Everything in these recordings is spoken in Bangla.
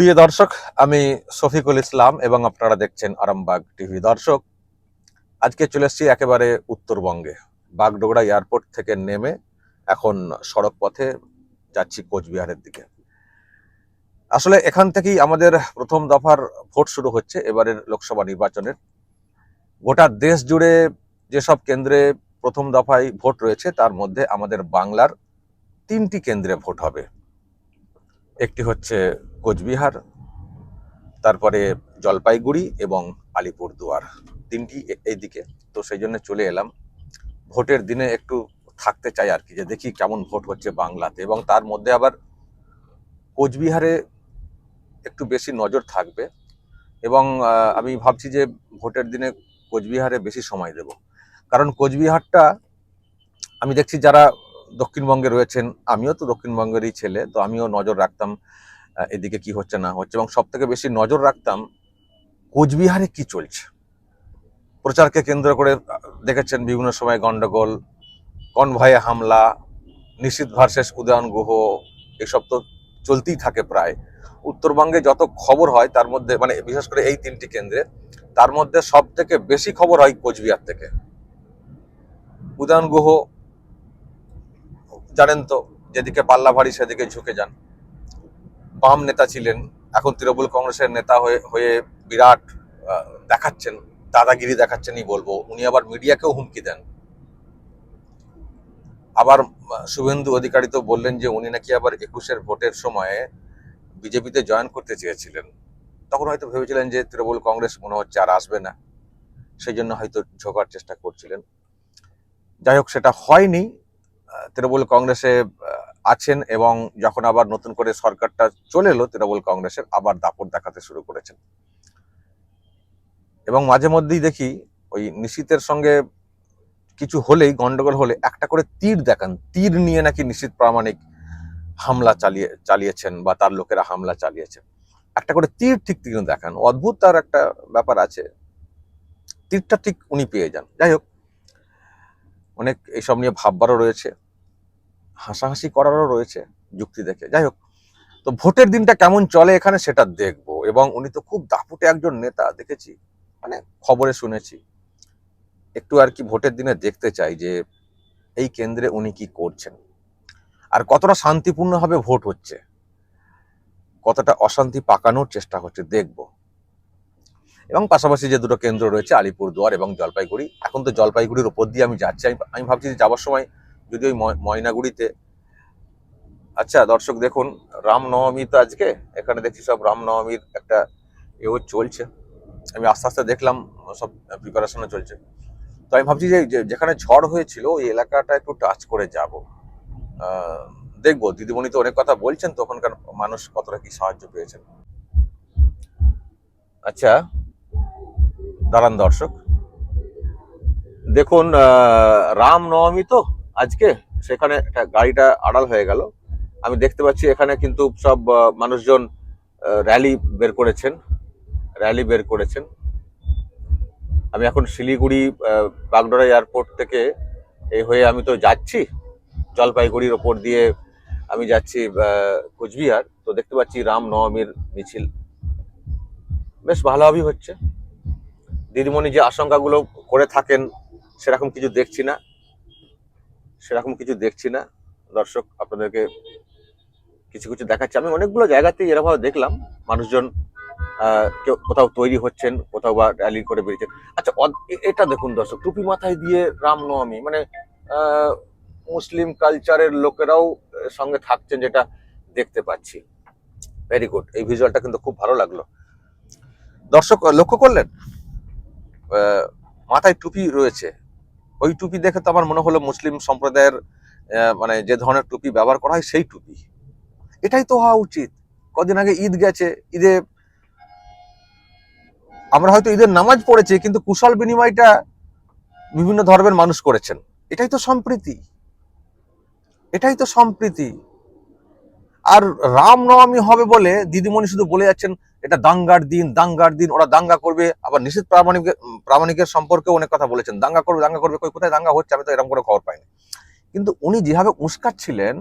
প্রিয় দর্শক, আমি শফিকুল ইসলাম এবং আপনারা দেখছেন আরামবাগ টিভি। দর্শক, আজকে চলে এসেছি একেবারে উত্তরবঙ্গে। বাগডোগরা এয়ারপোর্ট থেকে নেমে এখন সড়ক পথে যাচ্ছি কোচবিহারের দিকে। আসলে এখান থেকেই আমাদের প্রথম দফার ভোট শুরু হচ্ছে, এবারের লোকসভা নির্বাচনের। গোটা দেশ জুড়ে যেসব কেন্দ্রে প্রথম দফায় ভোট রয়েছে, তার মধ্যে আমাদের বাংলার তিনটি কেন্দ্রে ভোট হবে। একটি হচ্ছে কোচবিহার, তারপরে জলপাইগুড়ি এবং আলিপুরদুয়ার, তিনটি এইদিকে তো সেই জন্য চলে এলাম। ভোটের দিনে একটু থাকতে চাই আর কি, যে দেখি কেমন ভোট হচ্ছে বাংলাতে এবং তার মধ্যে আবার কোচবিহারে একটু বেশি নজর থাকবে এবং আমি ভাবছি যে ভোটের দিনে কোচবিহারে বেশি সময় দেব। কারণ কোচবিহারটা আমি দেখছি যারা দক্ষিণবঙ্গে রয়েছেন, আমিও তো দক্ষিণবঙ্গেরই ছেলে, তো আমিও নজর রাখতাম এদিকে কি হচ্ছে না হচ্ছে এবং সব থেকে বেশি নজর রাখতাম কোচবিহারে কি চলছে? প্রচারকে কেন্দ্র করে দেখেছেন বিভিন্ন সময় গন্ডগোল, কনভয়ে হামলা নিশীথ ভার্সেস উদয়ন গুহ, এসব তো চলতেই থাকে প্রায়। উত্তরবঙ্গে যত খবর হয় তার মধ্যে মানে বিশেষ করে এই তিনটি কেন্দ্রে, তার মধ্যে সব থেকে বেশি খবর হয় কোচবিহার থেকে। উদয়ন গুহ জানেন তো, যেদিকে পাল্লা ভারী সেদিকে ঝুঁকে যান। বাম নেতা ছিলেন, এখন তৃণমূল কংগ্রেসের নেতা হয়ে হয়ে বিরাট দেখাচ্ছেন, দাদাগিরি দেখাচ্ছেনই বলব। উনি আবার মিডিয়াকেও হুমকি দেন। আবার শুভেন্দু অধিকারী তো বললেন যে উনি নাকি আবার একুশের ভোটের সময়ে বিজেপিতে জয়েন করতে চেয়েছিলেন। তখন হয়তো ভেবেছিলেন যে তৃণমূল কংগ্রেস মনে হচ্ছে আর আসবে না। সেই জন্য হয়তো ঝোকার চেষ্টা করছিলেন। যাই হোক, সেটা হয়নি। তৃণমূল কংগ্রেসে আছেন এবং যখন আবার নতুন করে সরকারটা চলে এলো, তৃণমূল কংগ্রেসের আবার দাপট দেখাতে শুরু করেছেন। এবং মাঝে মধ্যেই দেখি ওই নিশীতের সঙ্গে কিছু হলেই, গন্ডগোল হলে একটা করে তীর দেখান। তীর নিয়ে নাকি নিশীত প্রামাণিক হামলা চালিয়ে, চালিয়েছেন বা তার লোকেরা হামলা চালিয়েছেন। একটা করে তীর ঠিক তিনি দেখান। অদ্ভুত তার একটা ব্যাপার আছে। তীরটা ঠিক উনি পেয়ে যান। যাই হোক অনেক এইসব নিয়ে ভাববারও রয়েছে, হাসাহাসি করারও রয়েছে যুক্তি দেখে। যাই হোক, তো ভোটের দিনটা কেমন চলে এখানে সেটা দেখব এবং উনি তো খুব দাপুটে একজন নেতা দেখেছি মানে খবরে শুনেছি। একটু আর কি ভোটের দিনে দেখতে চাই যে এই কেন্দ্রে উনি কি করছেন। আর কতটা শান্তিপূর্ণভাবে ভোট হচ্ছে, কতটা অশান্তি পাকানোর চেষ্টা হচ্ছে, দেখব। এবং পাশাপাশি যে দুটো কেন্দ্র রয়েছে আলিপুরদুয়ার এবং জলপাইগুড়ি, এখন তো জলপাইগুড়ির ওপর দিয়ে আমি যাচ্ছি। আমি আমি ভাবছি যে যাওয়ার সময় যদি ওই ময়- ময়নাগুড়িতে আচ্ছা দর্শক দেখুন, রামনবমী তো আজকে, এখানে দেখছি সব রামনবমীর একটা এও চলছে। আমি আস্তে আস্তে দেখলাম, সব প্রিপারেশনও চলছে। তো আমি ভাবছি যে যেখানে ঝড় হয়েছিল, ওই এলাকাটা একটু টাচ করে যাব। দেখব, দিদিমণি তো অনেক কথা বলছেন তো ওখানকার মানুষ কতটা কি সাহায্য পেয়েছেন। আচ্ছা দাঁড়ান দর্শক। দেখুন আহ, রামনবমী তো আজকে সেখানে গাড়িটা আড়াল হয়ে গেল। আমি দেখতে পাচ্ছি এখানে কিন্তু সব মানুষজন র্যালি বের করেছেন র্যালি বের করেছেন। আমি এখন শিলিগুড়ি বাগডোরা এয়ারপোর্ট থেকে এই হয়ে আমি তো যাচ্ছি। জলপাইগুড়ির ওপর দিয়ে আমি যাচ্ছি কোচবিহার। তো দেখতে পাচ্ছি রাম নবমীর মিছিল। বেশ ভালোভাবেই হচ্ছে। দিদিমণি যে আশঙ্কাগুলো করে থাকেন, সেরকম কিছু দেখছি না। সেরকম কিছু দেখছি না। দর্শক, আপনাদেরকে কিছু কিছু দেখাচ্ছি। আমি অনেকগুলো জায়গাতেই এরকমভাবে দেখলাম, মানুষজন কেউ কোথাও তৈরি হচ্ছেন, কোথাও বা র্যালি করে বেরিয়েছেন। আচ্ছা এটা দেখুন দর্শক, টুপি মাথায় দিয়ে রামনবমী মানে মুসলিম কালচারের লোকেরাও সঙ্গে থাকছেন যেটা দেখতে পাচ্ছি। ভেরি গুড এই ভিজুয়ালটা কিন্তু খুব ভালো লাগল। দর্শক, লক্ষ্য করলেন? মাথায় টুপি রয়েছে। ওই টুপি দেখে তো আমার মনে হলো মুসলিম সম্প্রদায়ের মানে যে ধরনের টুপি ব্যবহার করা হয় সেই টুপি। এটাই তো হওয়া উচিত। কদিন আগে ঈদ গেছে, ঈদে আমরা হয়তো ঈদের নামাজ পড়েছি, কিন্তু কুশল বিনিময়টা বিভিন্ন ধর্মের মানুষ করেছেন। এটাই তো সম্প্রীতি। এটাই তো সম্প্রীতি। আর রামনবমী হবে বলে দিদিমণি শুধু বলে যাচ্ছেন এটা দাঙ্গার দিন দাঙ্গার দিন, ওরা দাঙ্গা করবে। আবার নিষেধ প্রামাণিক প্রামাণিকের সম্পর্কে অনেক কথা বলেছেন। দাঙ্গা করবে দাঙ্গা করবে, কই, কোথায় দাঙ্গা হচ্ছে? আমি তো এরকম কোনো খবর পাইনি। কিন্তু উনি যেভাবে উস্কাচ্ছিলেন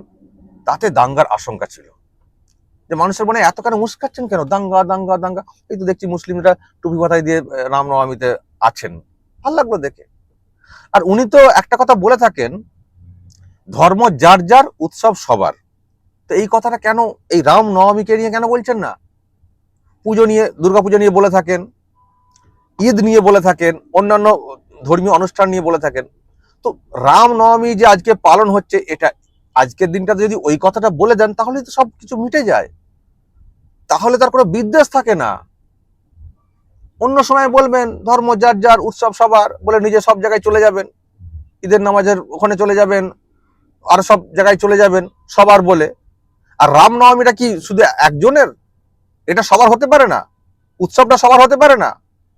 তাতে দাঙ্গার আশঙ্কা ছিল। যে মানুষের মনে এত কেন মুস্কাচ্ছেন কেন? দাঙ্গা দাঙ্গা দাঙ্গা। এই তো দেখছি মুসলিমরা টুপি মাথায় দিয়ে রামনবমীতে আছেন। ভালো লাগল দেখে। আর উনি তো একটা কথা বলে থাকেন, ধর্ম যার যার, উৎসব সবার। তো এই কথাটা কেন, এই রাম নবমীকে নিয়ে কেন বলছেন না? পুজো নিয়ে, দুর্গাপুজো নিয়ে বলে থাকেন, ঈদ নিয়ে বলে থাকেন, অন্যান্য ধর্মীয় অনুষ্ঠান নিয়ে বলে থাকেন। তো রামনবমী যে আজকে পালন হচ্ছে, এটা আজকের দিনটাতে যদি ওই কথাটা বলে দেন, তাহলে তো সব কিছু মিটে যায়। তাহলে তার কোনো বিদ্বেষ থাকে না। অন্য সময় বলবেন, ধর্ম যার যার, উৎসব সবার, বলে নিজে সব জায়গায় চলে যাবেন। ঈদের নামাজের ওখানে চলে যাবেন, আর সব জায়গায় চলে যাবেন, সবার বলে। আর রামনবমীটা কি শুধু একজনের এটা সবার হতে পারে না। উৎসবটা সবার হতে পারে না।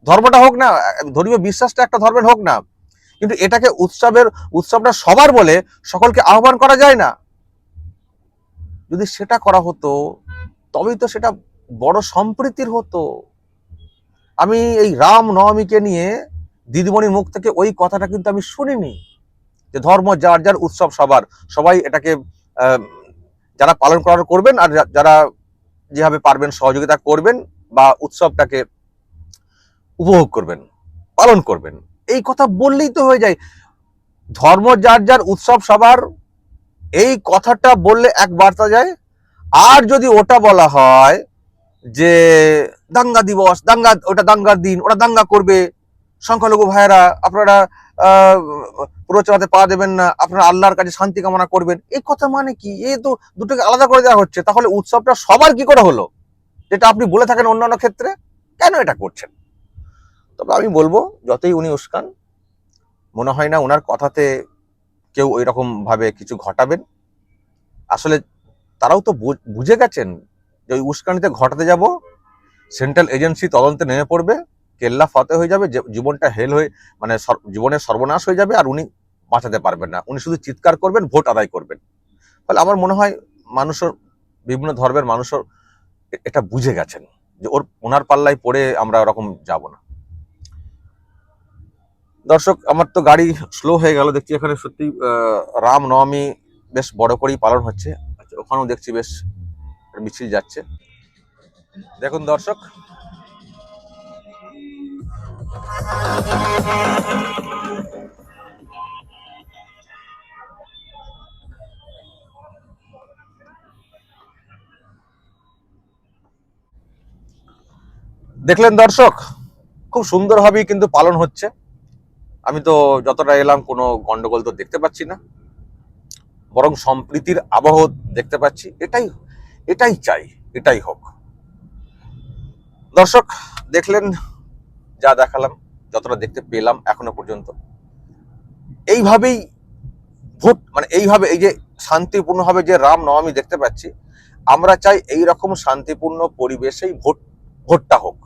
ধর্মটা হোক না, ধর্মীয় বিশ্বাসটা একটা ধর্মের হোক না। কিন্তু এটাকে উৎসবের, উৎসবটা সবার বলে সকলকে আহ্বান করা যায় না। যদি সেটা করা হতো, তবেই তো সেটা বড় সম্প্রীতির হতো। আমি এই রাম নবমীকে নিয়ে দিদিমণির মুখ থেকে ওই কথাটা কিন্তু আমি শুনিনি, যে ধর্ম যার যার উৎসব সবার। সবাই এটাকে যারা পালন করার করবেন আর যারা যেভাবে পারবেন, সহযোগিতা করবেন বা উৎসবটাকে উপভোগ করবেন, পালন করবেন। এই কথা বললেই তো হয়ে যায়। ধর্ম যার যার, উৎসব সবার। এই কথাটা বললে এক বার্তা যায়। আর যদি ওটা বলা হয় যে, দাঙ্গা দিবস, দাঙ্গা, ওটা দাঙ্গার দিন, ওটা দাঙ্গা করবে সংখ্যালঘু ভাইয়েরা, আপনারা প্রচারাতে পা দেবেন না, আপনারা আল্লাহর কাছে শান্তি কামনা করবেন। এই কথা মানে কি? এ তো দুটোকে আলাদা করে দেওয়া হচ্ছে। তাহলে উৎসবটা সবার কি করে হলো? যেটা আপনি বলে থাকেন অন্যান্য ক্ষেত্রে, কেন এটা করছেন? তবে আমি বলব, যতই উনি উস্কান, মনে হয় না ওনার কথাতে কেউ ওই ভাবে কিছু ঘটাবেন। আসলে তারাও তো বুঝে গেছেন যে ওই উস্কানিতে ঘটাতে যাব, সেন্ট্রাল এজেন্সি তদন্তে নেমে পড়বে। কেল্লা ফতে হয়ে যাবে জীবনটা হেল হয়ে মানে জীবনের সর্বনাশ হয়ে যাবে আর উনি বাঁচাতে পারবেন না। উনি শুধু চিৎকার করবেন ভোট আদায় করবেন। ফলে আমার মনে হয় মানুষের বিভিন্ন ধর্মের মানুষও এটা বুঝে গেছেন যে ওর ওনার পাল্লায় পড়ে আমরা ওরকম যাব না। দর্শক আমার তো গাড়ি স্লো হয়ে গেল দেখছি এখানে সত্যি আহ, রাম নবমী বেশ বড় করেই পালন হচ্ছে। আচ্ছা, ওখানেও দেখছি বেশ মিছিল যাচ্ছে। দেখুন দর্শক দেখলেন দর্শক, খুব সুন্দরভাবেই কিন্তু পালন হচ্ছে। আমি তো যতটা এলাম, কোনো গন্ডগোল তো দেখতে পাচ্ছি না। বরং সম্প্রীতির আবহ দেখতে পাচ্ছি। এটাই এটাই চাই, এটাই হোক। দর্শক, দেখলেন যা দেখালাম, যতটা দেখতে পেলাম এখনও পর্যন্ত। এইভাবেই ভোট মানে এইভাবে এই যে শান্তিপূর্ণভাবে যে রাম নবমী দেখতে পাচ্ছি, আমরা চাই এই রকম শান্তিপূর্ণ পরিবেশেই ভোট, ভোটটা হোক,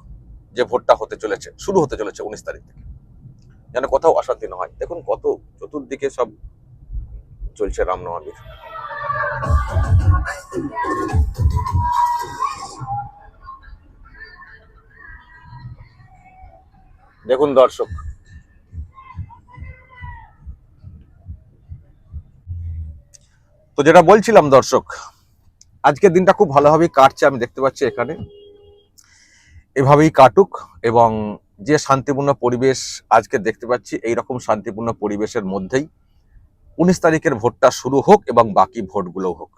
যে ভোটটা হতে চলেছে, শুরু হতে চলেছে উনিশ তারিখ থেকে। যেন কোথাও অশান্তি না হয়। দেখুন কত চতুর্দিকে সব চলছে রামনবমীর। দেখুন দর্শক। তো যেটা বলছিলাম দর্শক, আজকের দিনটা খুব ভালোভাবেই কাটছে, আমি দেখতে পাচ্ছি এখানে। এভাবেই কাটুক এবং যে শান্তিপূর্ণ পরিবেশ আজকে দেখতে পাচ্ছি এই রকম শান্তিপূর্ণ পরিবেশের মধ্যেই উনিশ তারিখের ভোটটা শুরু হোক এবং বাকি ভোটগুলো হোক।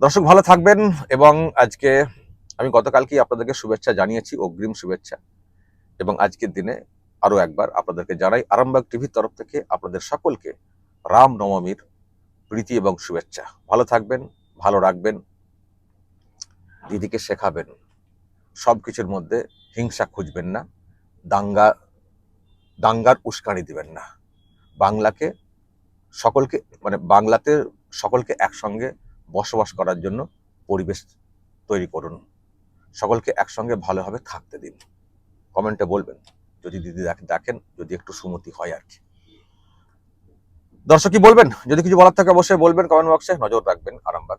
দর্শক ভালো থাকবেন এবং আজকে আমি গতকালকেই আপনাদেরকে শুভেচ্ছা জানিয়েছি, অগ্রিম শুভেচ্ছা। এবং আজকের দিনে আরও একবার আপনাদেরকে জানাই আরামবাগ টিভির তরফ থেকে আপনাদের সকলকে রাম নবমীর প্রীতি এবং শুভেচ্ছা। ভালো থাকবেন, ভালো রাখবেন, দিদিকে শেখাবেন। সব কিছুর মধ্যে হিংসা খুঁজবেন না, দাঙ্গা, দাঙ্গার উস্কানি দিবেন না। বাংলাকে সকলকে মানে বাংলাতে সকলকে একসঙ্গে বসবাস করার জন্য পরিবেশ তৈরি করুন। সকলকে একসঙ্গে ভালোভাবে থাকতে দিন। কমেন্টে বলবেন। যদি দিদি দেখ- দেখেন যদি একটু সুমতি হয় আর কি। দর্শক কি বলবেন? যদি কিছু বলার থাকে অবশ্যই বলবেন কমেন্ট বক্সে, নজর রাখবেন আরামবাগ